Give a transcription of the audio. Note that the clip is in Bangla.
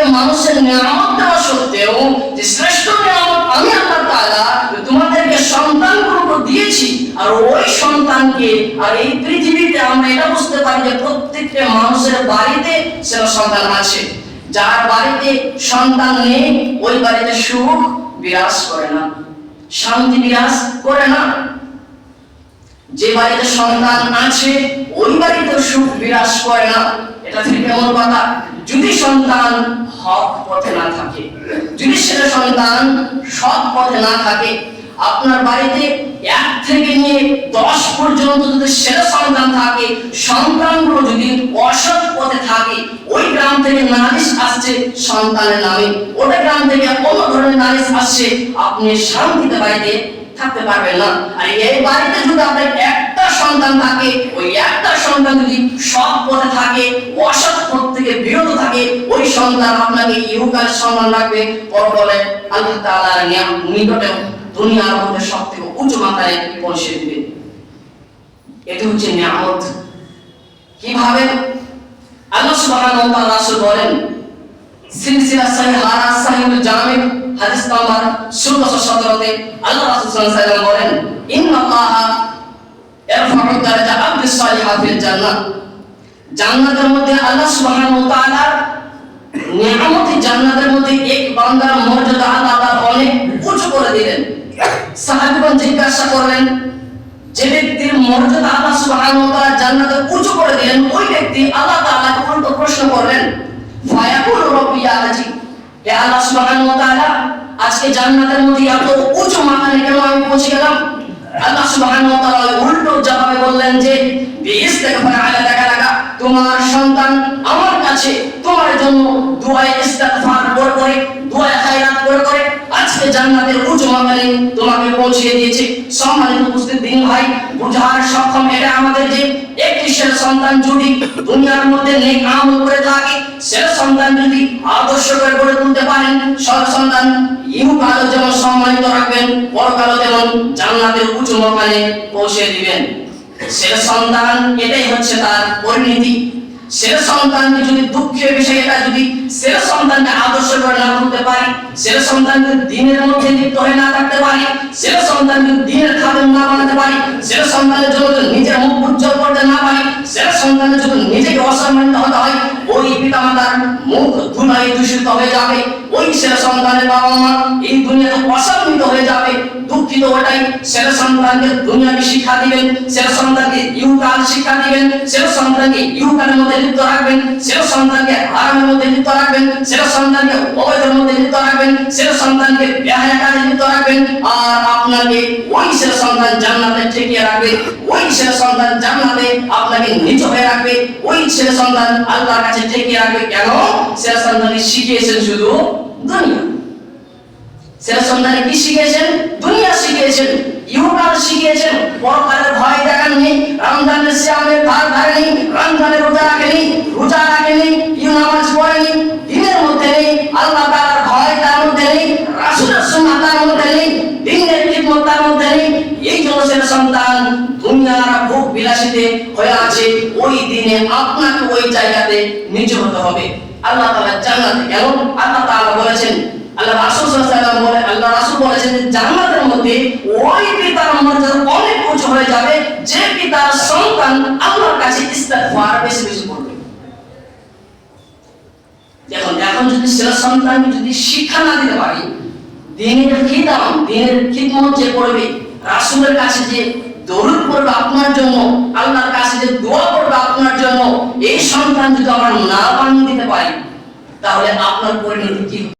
পৃথিবীতে মানুষের নিয়ামত দেওয়া সত্ত্বেও যে শ্রেষ্ঠ নিয়ামত আমি আল্লাহ তাআলা তোমাদেরকে সন্তানগুলোকে দিয়েছি, আর ওই সন্তানকে আর এই পৃথিবীতে আমরা এটা বুঝতে পারি যে প্রত্যেকটা মানুষের বাড়িতে সেটা সন্তান আছে। যার বাড়িতে সন্তান নেই, ওই বাড়িতে সুখ বিরাজ করে না, শান্তি বিরাজ করে না। যে বাড়িতে সন্তান আছে ওই সুখ বিরাজ করে না? এটা থেকে কেমন কথা? যদি সন্তান হক পথে না থাকে, যদি সেটা সন্তান সৎ পথে না থাকে, আপনার বাড়িতে এক থেকে নিয়ে দশ পর্যন্ত যদি সেরা সন্তান থাকে, সন্তানগুলো যদি অসৎ পথে থাকে, ওই গ্রাম থেকে নালিশ আসছে সন্তানের নামে। ওটা গ্রাম থেকে অন্য ধরনের নালিশ আসছে। আপনি শান্তিতে বাড়িতে থাকতে পারবেন না। আর এই বাড়িতে যদি আপনার একটা সন্তান থাকে, ওই একটা সন্তান যদি সৎ পথে থাকে, অসৎ পথ থেকে বিরত থাকে, ওই সন্তান আপনাকে ইহকালে সম্মান রাখবে। পরকালে আল্লাহ তাআলার নিকটে দুনিয়ার মধ্যে সব থেকে উচ্চ মাত্রায় পৌঁছে দিবে। এটি হচ্ছে নিয়ামত। কীভাবে? আল্লাহ সুবহানাহু ওয়া তাআলা বলেন, সিলসিলা সাহিহা সাহিহুল জামি হাদিস নাম্বার 1617 তে আল্লাহ রাসূল বলেন, ইন্নাল্লাহা ইয়ারফা'ু দারাজা আবদি সালিহা ফিল জান্নাহ। জান্নাতের মধ্যে আল্লাহ সুবহানাহু ওয়া তাআলা নিয়ামতি জান্নাতের মধ্যে এক বান্দার মর্যাদা আল্লাহ তাআলা অনেক উঁচু করে দিলেন। সাহাবীগণ জিজ্ঞাসা করলেন, যে ব্যক্তির মর্যাদা আল্লাহ সুবহানাহু ওয়া তাআলা জান্নাতে উঁচু করে দিলেন, ওই ব্যক্তি আল্লাহ তাআলাকে উল্টো হে আল্লাহ সুবহানাহু ওয়া তাআলা আজকে জান্নাতের মধ্যে এত উঁচু মাকানে কেন আমি পৌঁছে গেলাম? আল্লাহ সুবহানাহু ওয়া তাআলা উল্টো জবাবে বললেন যে, বিইস্তিগফার আলা লাকা তোমার সন্তান আমার কাছে তোমার জন্য দোয়া ইস্তিগফার করে করে দোয়া খায়রাত করে করে আজকে জান্নাতের উচ্চ তোমাকে পৌঁছে দিয়েছে। সম্মানিত উপস্থিত দিন ভাই, বুঝার সক্ষম এটা আমাদের যে ছেলে সন্তান যদি দুনিয়ার মধ্যে নেক আমল করে থাকে ছেলে সন্তান যদি আদর্শ করে গড়ে তুলতে পারেন, সৎ সন্তান ইহকালও যেমন সম্মানিত রাখবেন পরকালও যেমন জান্নাতের উচ্চ মাকানে পৌঁছে দিবেন। ছেলে সন্তান, এটাই হচ্ছে তার পরিণতি। ছেলে সন্তানকে যদি দুঃখের বিষয় এটা যদি ছেলে সন্তানকে আদর্শ করে না তুলতে পারি, ছেলে সন্তানকে দিনের মধ্যে লিপ্ত হয়ে না থাকতে পারি, ছেলে সন্তানকে দিনের খাদেম না বানাতে পারি, ছেলে সন্তানের জন্য নিজের মুখ উজ্জ্বল করতে না পারি, ছেলে সন্তানের জন্য নিজেকে অসম্মানিত হতে হয়, ওই পিতামাতার মুখ ধুলাই দূষিত হয়ে যাবে, ওই ছেলে সন্তানের বাবা মা এই দুনিয়াতে অসম্মিত হয়ে যাবে। দুঃখিত ওটাই ছেলে সন্তানকে দুনিয়াকে শিক্ষা দিবেন, ছেলে সন্তানকে ইউকাল শিক্ষা দিবেন, ছেলে সন্তানকে ইউকালের মধ্যে লিপ্ত রাখবেন, ছেলে সন্তানকে হারামের মধ্যে লিপ্ত রাখবেন, ছেলে সন্তানকে অবৈধের মধ্যে লিপ্ত রাখবেন, ছেলে সন্তানকে কাজে লিপ্ত রাখবেন, আর আপনাকে ওই ছেলে সন্তান জান্নাতে ঠেকিয়ে রাখবে, ওই ছেলে সন্তান জান্নাতে আপনাকে নিচ হয়ে রাখবে, ওই ছেলে সন্তান আল্লাহর কাছে ঠেকিয়ে রাখবে, কেন? ছেলে সন্তানকে শিখিয়েছেন শুধু দুনিয়া। ছেলে সন্তানে কি শিখেছেন ইহকাল শিখিয়েছেন। পরকালের ভয় দেখাননি, রমজানের শ্যামের ধার ধারেনি, রমজানের রোজা রাখেনি রোজা রাখেনি ইউ নামাজ পড়েনি, দিনের মধ্যে নেই, আল্লাহ তাআলার ভয় তার মধ্যে নেই, রাসূলের সুন্নাহ তার মধ্যে নেই, দিনের খিদমত তার মধ্যে নেই। এই ছেলে সন্তান দুনিয়ার ভোগ বিলাসিতে হয়ে আছে, ওই দিনে আপনাকে ওই জায়গাতে নিচে হতে হবে। আল্লাহ তাআলা জান্নাতে কেন আল্লাহ তাআলা বলেছেন আল্লাহ রাসূল সাল্লাল্লাহু আলাইহি আল্লাহ রাসূল বলেছেন জান্নাতের মধ্যে ওই পিতার মর্যাদা অনেক উঁচু হয়ে যাবে, যে পিতার সন্তান আল্লাহর কাছে ইস্তিগফার বেশি বেশি করবে। দেখুন, এখন যদি ছেলে সন্তানকে যদি শিক্ষা না দিতে পারি, দিনের খিদাম, দিনের খিদমত যে করবে, রাসূলের কাছে যে দরুদ পড়বে আপনার জন্য, আল্লাহর কাছে যে দোয়া করবে আপনার জন্য, এই সন্তান যদি আমরা না বানিয়ে দিতে পারি, তাহলে আপনার পরিণতি কি